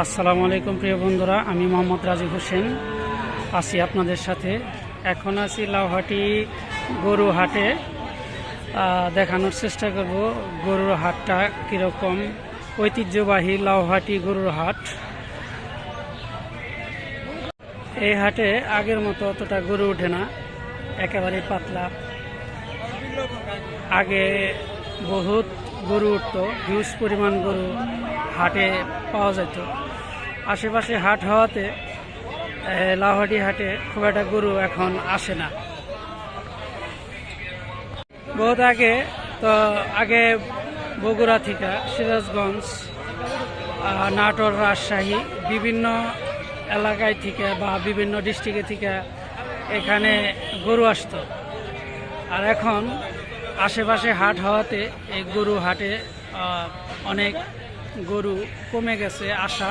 আসসালামু আলাইকুম, প্রিয় বন্ধুরা। আমি মোহাম্মদ রাজীব হোসেন। আছি আপনাদের সাথে। এখন আছি লাউহাটি গরু হাটে। দেখানোর চেষ্টা করব গরুর হাটটা কীরকম। ঐতিহ্যবাহী লাউহাটি গরুর হাট। এই হাটে আগের মতো অতটা গরু ওঠে না। একেবারে পাতলা। আগে বহুত গরু উঠতো, হিউজ পরিমাণ গরু হাটে পাওয়া যেত। আশেপাশে হাট হওয়াতে এ, লাউহাটি হাটে খুব একটা গরু এখন আসে না। বহুত আগে তো আগে বগুড়া থেকে সিরাজগঞ্জ নাটোর রাজশাহী বিভিন্ন এলাকায় থেকে বা বিভিন্ন ডিস্ট্রিক্টে থেকে এখানে গরু আসতো। আর এখন আশেপাশে হাট হওয়াতে এই গরু হাটে অনেক গরু কমে গেছে আসা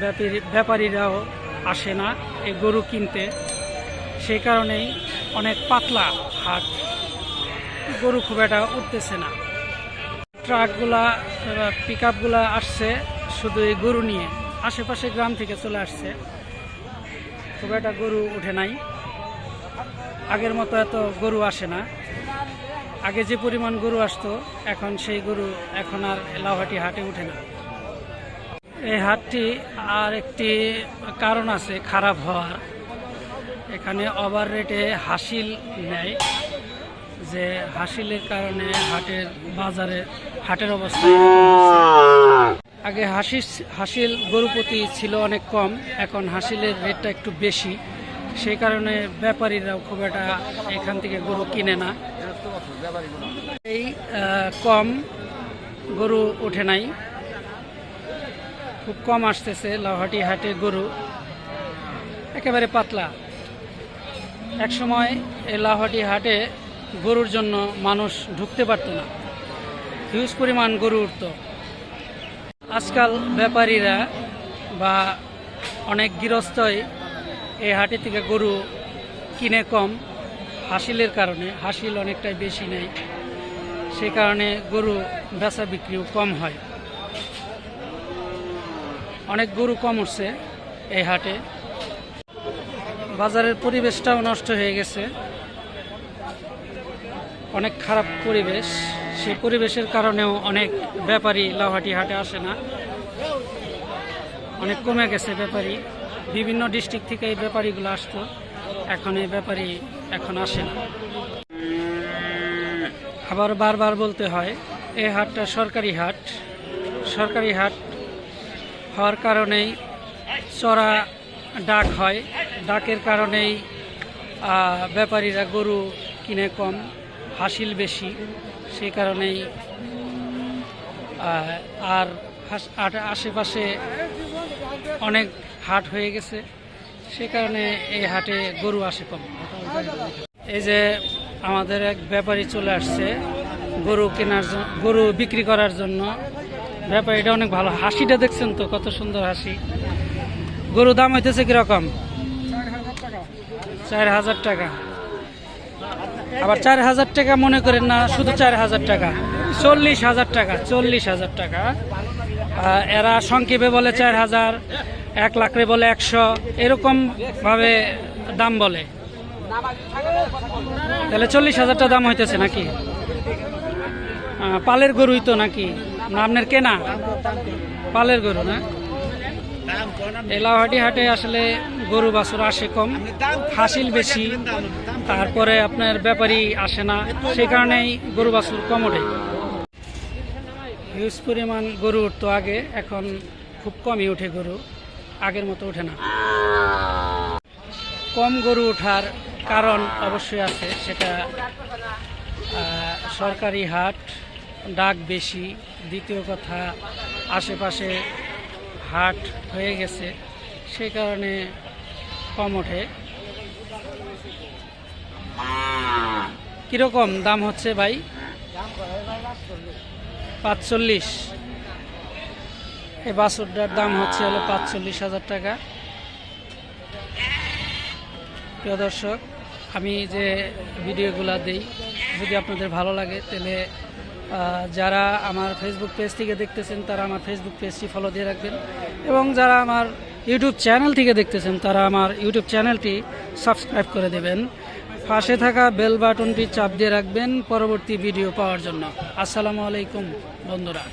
ব্যাপারী ব্যাপারীরাও আসে না এই গরু কিনতে। সেই কারণেই অনেক পাতলা হাট। গরু খুব একটা উঠতেছে না। ট্রাকগুলা পিক আপগুলা আসছে শুধু এই গরু নিয়ে। আশেপাশে গ্রাম থেকে চলে আসছে। খুব একটা গরু উঠে নাই। আগের মতো এত গরু আসে না। আগে যে পরিমাণ গরু আসতো, এখন সেই গরু এখন আর লাউহাটি হাটে উঠে না। এই হাটটি আর একটি কারণ আছে, খারাপ হওয়ার। এখানে ওভার রেটে হাসিল নেয় যে হাসিলের কারণে হাটের বাজারে, হাটের অবস্থা আগে হাসিস, হাসিল গরু প্রতি ছিল অনেক কম, এখন হাসিলের রেটটা একটু বেশি। সেই কারণে ব্যাপারীরাও খুব একটা এখান থেকে গরু কিনে না। এই কম গরু ওঠে নাই। খুব কম আসতেছে, লাউহাটি হাটে গরু। একেবারে পাতলা। একসময় এই লাউহাটি হাটে গরুর জন্য মানুষ ঢুকতে পারতো না। হিউজ পরিমাণ গরু উঠত। আজকাল ব্যাপারীরা বা অনেক গৃহস্থই এই হাটে থেকে গরু কিনে কম হাসিলের কারণে, হাসিল অনেকটাই বেশি নেই। সে কারণে গরু বেচা বিক্রিও কম হয়। অনেক গরু কম উঠছে এই হাটে। বাজারের পরিবেশটাও নষ্ট হয়ে গেছে। অনেক খারাপ পরিবেশ। সেই পরিবেশের কারণেও অনেক ব্যাপারী লাউহাটি হাটে আসে না। অনেক কমে গেছে ব্যাপারী। বিভিন্ন ডিস্ট্রিক্ট থেকে এই ব্যাপারীগুলো আসতো। এখন এই ব্যাপারী এখন আসে না। আবার বারবার বলতে হয় এই হাটটা সরকারি হাট। সরকারি হাট হওয়ার কারণেই চড়া ডাক হয়। ডাকের কারণেই ব্যাপারীরা গরু কিনে কম, হাসিল বেশি। সেই কারণেই আর আশেপাশে অনেক হাট হয়ে গেছে। সে কারণে এই হাটে গরু আসে কম। এই যে আমাদের এক ব্যাপারী চলে আসছে গরু কেনার গরু বিক্রি করার জন্য। ব্যাপারীটা অনেক ভালো। হাসিটা দেখছেন তো, কত সুন্দর হাসি। গরু দাম হইতেছে কীরকম? চার হাজার টাকা। আবার চার হাজার টাকা মনে করেন না, শুধু চার হাজার টাকা। চল্লিশ হাজার টাকা, চল্লিশ হাজার টাকা। এরা সংক্ষেপে বলে চার হাজার। এক লাখরে বলে একশো এরকম ভাবে দাম বলে। তাহলে চল্লিশ হাজারটা দাম হইতেছে নাকি? পালের গরুই তো নাকি? আপনার কেনা? পালের গরু না? এলাহাটি হাটে আসলে গরু বাছুর আসে কম, হাসিল বেশি, তারপরে আপনার ব্যাপারী আসে না, সেই কারণেই গরু বাছুর কম ওঠে। হিউজ পরিমাণ গরু উঠতো আগে, এখন খুব কমই ওঠে গরু। আগের মতো ওঠে না। কম গরু ওঠার কারণ অবশ্যই আছে, সেটা সরকারি হাট, ডাক বেশি। দ্বিতীয় কথা, আশেপাশে হাট হয়ে গেছে সেই কারণে কম ওঠে। কীরকম দাম হচ্ছে ভাই? পাঁচচল্লিশ। এই বাছুরটার দাম হচ্ছে হলো পাঁচচল্লিশ হাজার টাকা। প্রিয় দর্শক, আমি যে ভিডিওগুলো দিই, যদি আপনাদের ভালো লাগে, তাহলে যারা আমার ফেসবুক পেজ থেকে দেখতেছেন, তারা আমার ফেসবুক পেজটি ফলো দিয়ে রাখবেন। এবং যারা আমার ইউটিউব চ্যানেল থেকে দেখতেছেন, তারা আমার ইউটিউব চ্যানেলটি সাবস্ক্রাইব করে দেবেন। পাশে থাকা বেল বাটনটি চাপ দিয়ে রাখবেন পরবর্তী ভিডিও পাওয়ার জন্য। আসসালামু আলাইকুম, বন্ধুরা।